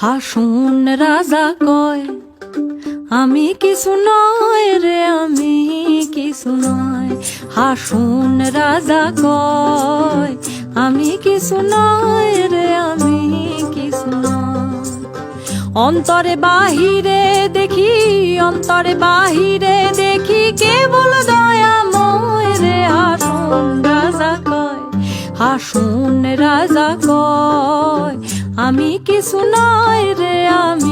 হাসুন রাজা কয়, আমি কিছু নয় রে, আমি কিছু নয়। হাসুন রাজা কয়, আমি কিছু নয় রে, আমি কিছু অন্তরে বাহিরে দেখি, অন্তরে বাহিরে দেখি কেবল দয়াময় রে, হাসুন রাজা কয়, হাসুন রাজা কয় আমি কিছু নয় রে আমি